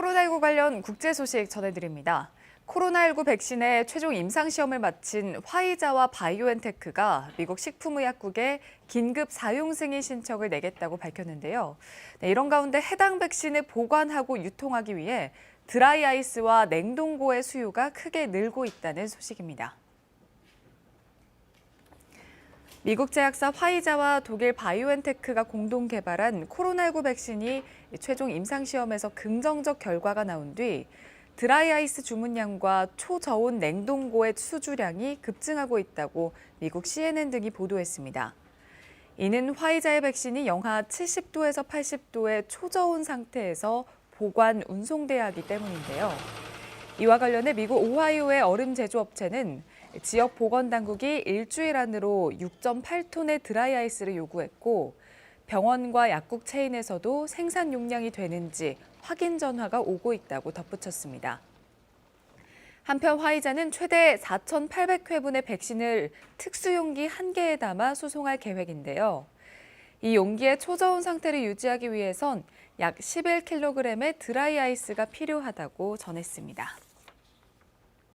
코로나19 관련 국제 소식 전해드립니다. 코로나19 백신의 최종 임상시험을 마친 화이자와 바이오엔테크가 미국 식품의약국에 긴급 사용 승인 신청을 내겠다고 밝혔는데요. 네, 이런 가운데 해당 백신을 보관하고 유통하기 위해 드라이 아이스와 냉동고의 수요가 크게 늘고 있다는 소식입니다. 미국 제약사 화이자와 독일 바이오엔테크가 공동 개발한 코로나19 백신이 최종 임상시험에서 긍정적 결과가 나온 뒤 드라이 아이스 주문량과 초저온 냉동고의 수주량이 급증하고 있다고 미국 CNN 등이 보도했습니다. 이는 화이자의 백신이 영하 70도에서 80도의 초저온 상태에서 보관, 운송돼야 하기 때문인데요. 이와 관련해 미국 오하이오의 얼음 제조업체는 지역 보건 당국이 일주일 안으로 6.8톤의 드라이 아이스를 요구했고 병원과 약국 체인에서도 생산 용량이 되는지 확인 전화가 오고 있다고 덧붙였습니다. 한편 화이자는 최대 4,800회분의 백신을 특수 용기 한 개에 담아 수송할 계획인데요. 이 용기의 초저온 상태를 유지하기 위해선 약 11kg의 드라이 아이스가 필요하다고 전했습니다.